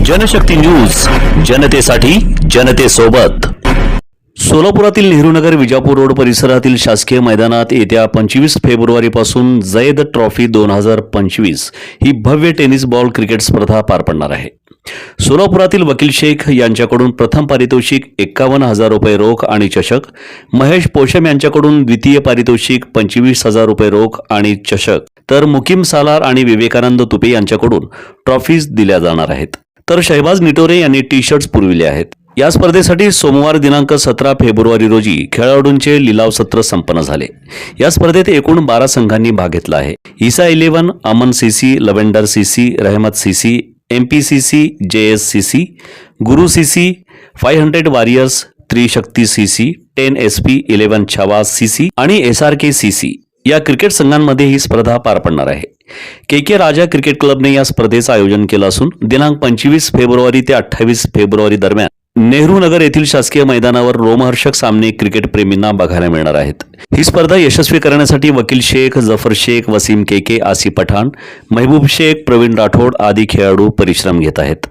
Janshakti news जनतेसाठी जनतेसोबत. सोलापुरातील Nehrunagar Vijapur road परिसरातील शासकीय मैदानात येत्या पंचवीस फेब्रुवारीपासून जैद ट्रॉफी दोन हजार पंचवीस ही भव्य टेनिस बॉल क्रिकेट स्पर्धा पार पडणार आहे. सोलापुरातील वकील शेख यांच्याकडून प्रथम पारितोषिक एक्कावन्न हजार रुपये रोख आणि चषक महेश पोशम यांच्याकडून द्वितीय पारितोषिक पंचवीस हजार रुपये रोख आणि चषक तर मुकीम सालार आणि विवेकानंद तुपे यांच्याकडून ट्रॉफीज दिल्या जाणार आहेत. तर शहबाज निटोरे यांनी टी शर्ट्स पुरविले आहेत. या स्पर्धेसाठी सोमवार दिनांक सतरा फेब्रुवारी रोजी खेळाडूंचे लिलाव सत्र संपन्न झाले. या स्पर्धेत एकूण बारा संघांनी भाग घेतला आहे. Isa eleven Aman CC lavender CC Rahmat CC M P C C J S C C Guru C C five hundred warriors Trishakti C C ten S P eleven Chhava C C आणि S R K C C या cricket संघांमध्ये ही स्पर्धा पार पडणार आहे. के के राजा cricket क्लबने या स्पर्धेचं आयोजन केलं असून दिनांक पंचवीस फेब्रुवारी ते अठ्ठावीस फेब्रुवारी दरम्यान नेहरू नगर येथील शासकीय मैदानावर रोमहर्षक सामने क्रिकेट प्रेमींना बघायला मिळणार आहेत. ही स्पर्धा यशस्वी करण्यासाठी वकील शेख जफर शेख वसीम के के आसिफ पठाण महबूब शेख प्रवीण राठोड आदी खेळाडू परिश्रम घेत आहेत.